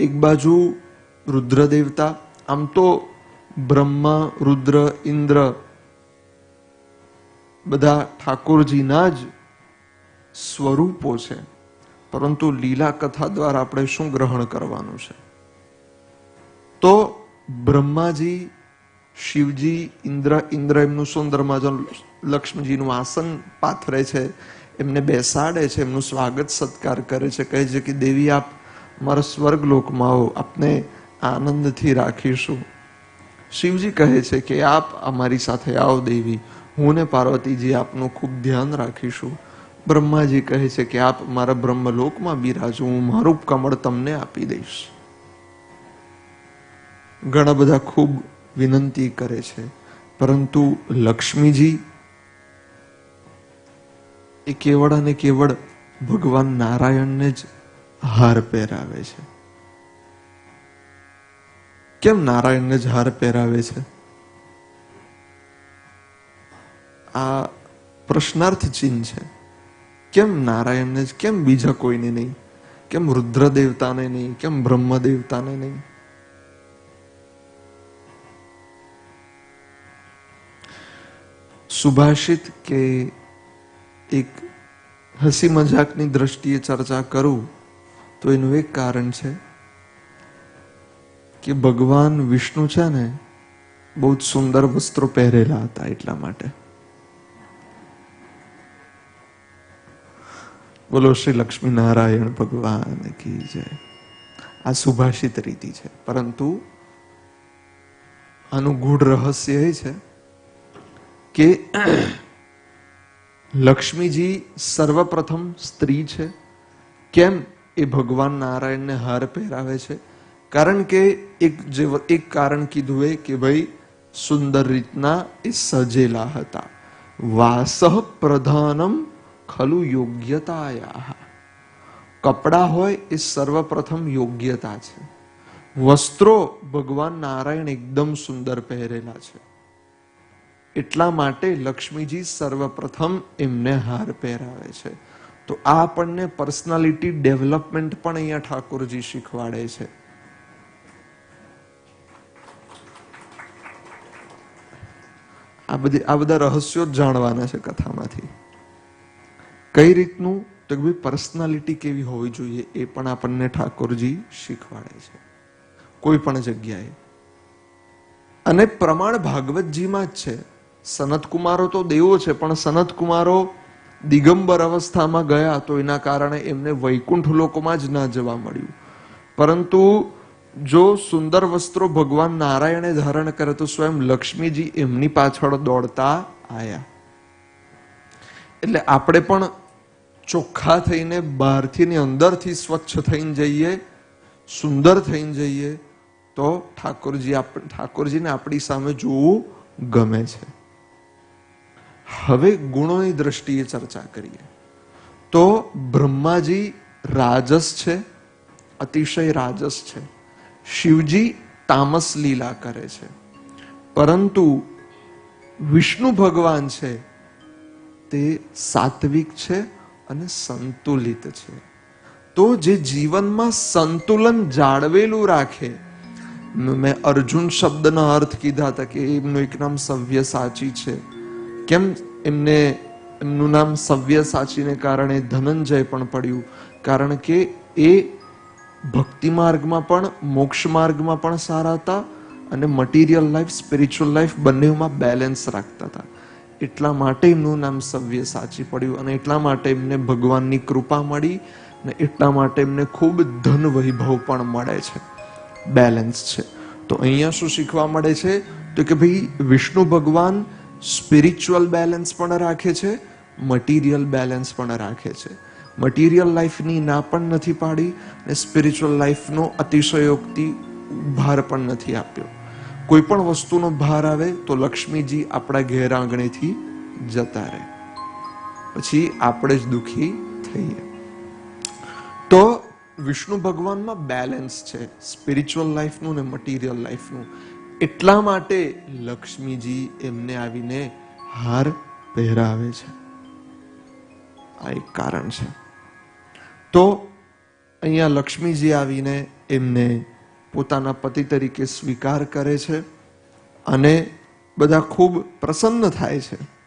એક બાજુ રુદ્ર દેવતા, આમ તો બ્રહ્મા, રુદ્ર, ઇન્દ્ર બધા ઠાકોરજીના જ સ્વરૂપો છે. પરંતુ લીલા કથા દ્વારા આપણે શું ગ્રહણ કરવાનું છે? તો બ્રહ્માજી, શિવજી, ઇન્દ્ર ઇન્દ્ર એમનું સુંદરમાં મજાનું લક્ષ્મીજીનું આસન પાથરે છે, એમને બેસાડે છે, એમનું સ્વાગત, સત્કાર કરે છે, કહે છે કે, દેવી, આપ મારા સ્વર્ગ લોકમાં આવો, આપને આનંદથી રાખીશું. શિવજી કહે છે કે આપ અમારી સાથે આવો દેવી. હું ને પાર્વતીજી આપનું ખૂબ ધ્યાન રાખીશું. બ્રહ્માજી કહે છે કે આપ મારા બ્રહ્મલોકમાં બિરાજો, હું મારું કમળ તમને આપી દઈશ. ઘણા બધા ખૂબ વિનંતી કરે છે. પરંતુ લક્ષ્મીજી, એ કેવળ અને કેવળ ભગવાન નારાયણને જ હાર પહેરાવે છે. કેમ નારાયણને જ હાર પહેરાવે છે? આ પ્રશ્નાર્થ ચિહ્ન છે. કેમ નારાયણને જ, કેમ બીજા કોઈને નહીં? કેમ રુદ્ર દેવતાને નહીં? કેમ બ્રહ્મ દેવતાને નહીં? સુભાષિત કે એક હસી મજાકની દ્રષ્ટિએ ચર્ચા કરું તો એનું એક કારણ છે કે ભગવાન વિષ્ણુ છે ને, બહુ જ સુંદર વસ્ત્રો પહેરેલા હતા એટલા માટે. બોલો, શ્રી લક્ષ્મી નારાયણ ભગવાન કી જય. આ સુભાષિત રીતિ છે. પરંતુ આનું ગૂઢ રહસ્ય એ છે કે લક્ષ્મીજી સર્વપ્રથમ સ્ત્રી છે. કેમ? એ ભગવાન નારાયણને હાર પહેરાવે છે. કારણ કે એક જે એક કારણ કીધું એ કે ભાઈ, સુંદર રીતના એ સજેલા હતા. વાસહ પ્રધાનમ ખલુ યોગ્યતાયા કપડા હોય એ સર્વપ્રથમ યોગ્યતા છે. વસ્ત્રો ભગવાન નારાયણ એકદમ સુંદર પહેરેલા છે. એટલા માટે લક્ષ્મીજી સર્વપ્રથમ એમને હાર પહેરાવે છે. તો આ આપણને પર્સનાલિટી ડેવલપમેન્ટ પણ અહીંયા ઠાકોરજી શીખવાડે છે. આ બધી આ બધા રહસ્યો જ જાણવાના છે કથામાંથી. કઈ રીતનું તો કે ભાઈ પર્સનાલિટી કેવી હોવી જોઈએ એ પણ આપણને ઠાકોરજી શીખવાડે છે. કોઈ પણ જગ્યાએ. અને પ્રમાણ ભાગવતજીમાં જ છે. સનત કુમારો તો દેવો છે, પણ સનત કુમારો દિગંબર અવસ્થામાં ગયા તો એના કારણે એમને વૈકુંઠ લોકોમાં જ ના જવા મળ્યું. પરંતુ જો સુંદર વસ્ત્રો ભગવાન નારાયણે ધારણ કરે તો સ્વયં લક્ષ્મીજી એમની પાછળ દોડતા આયા. એટલે આપણે પણ ચોખ્ખા થઈને બહારથી ને અંદરથી સ્વચ્છ થઈને જઈએ, સુંદર થઈને જઈએ, તો ઠાકોરજી ઠાકોરજીને આપણી સામે જોવું ગમે છે. હવે ગુણોની દ્રષ્ટિએ ચર્ચા કરીએ. તો બ્રહ્માજી રાજસ છે, અતિશય રાજસ છે. શિવજી તામસ લીલા કરે છે. પરંતુ વિષ્ણુ ભગવાન છે, તે સાત્વિક છે અને સંતુલિત છે. તો જે જીવનમાં સંતુલન જાળવેલું રાખે, મેં અર્જુન શબ્દના અર્થ કીધા હતા કે એમનું એક નામ સવ્ય સાચી છે. કેમ એમને એમનું નામ સવ્ય સાચીને કારણે ધનંજય પણ પડ્યું. કારણ કે એ ભક્તિ માર્ગમાં પણ, મોક્ષ માર્ગમાં પણ સારા હતા અને મટીરિયલ લાઈફ સ્પિરિચ્યુઅલ લાઈફ બંનેમાં બેલેન્સ રાખતા હતા. એટલા માટે એમનું નામ સવ્ય સાચી પડ્યું અને એટલા માટે એમને ભગવાનની કૃપા મળી અને એટલા માટે એમને ખૂબ ધન વૈભવ પણ મળે છે. બેલેન્સ છે. તો અહીંયા શું શીખવા મળે છે? તો કે ભાઈ વિષ્ણુ ભગવાન સ્પિરિચ્યુઅલ બેલેન્સ પણ રાખે છે મટીરિયલ બેલેન્સ પણ રાખે છે. મટીરિયલ લાઈફની ના પણ નથી પાડી અને સ્પિરિચ્યુઅલ લાઈફનો અતિશયોક્તિ ભાર પણ નથી આપ્યો. કોઈ પણ વસ્તુનો ભાર આવે તો લક્ષ્મીજી આપણા ઘેર આંગણેથી જતા રહે. પછી આપણે જ દુખી થઈએ. તો વિષ્ણુ ભગવાનમાં બેલેન્સ છે સ્પિરિચ્યુઅલ લાઈફનું ને મટીરિયલ લાઈફનું એટલા માટે લક્ષ્મીજી એમને આવીને હાર પહેરાવે છે. આ એક કારણ છે. તો અહીંયા લક્ષ્મીજી આવીને એમને પોતાના પતિ તરીકે સ્વીકાર કરે છે અને બધા ખૂબ પ્રસન્ન થાય છે.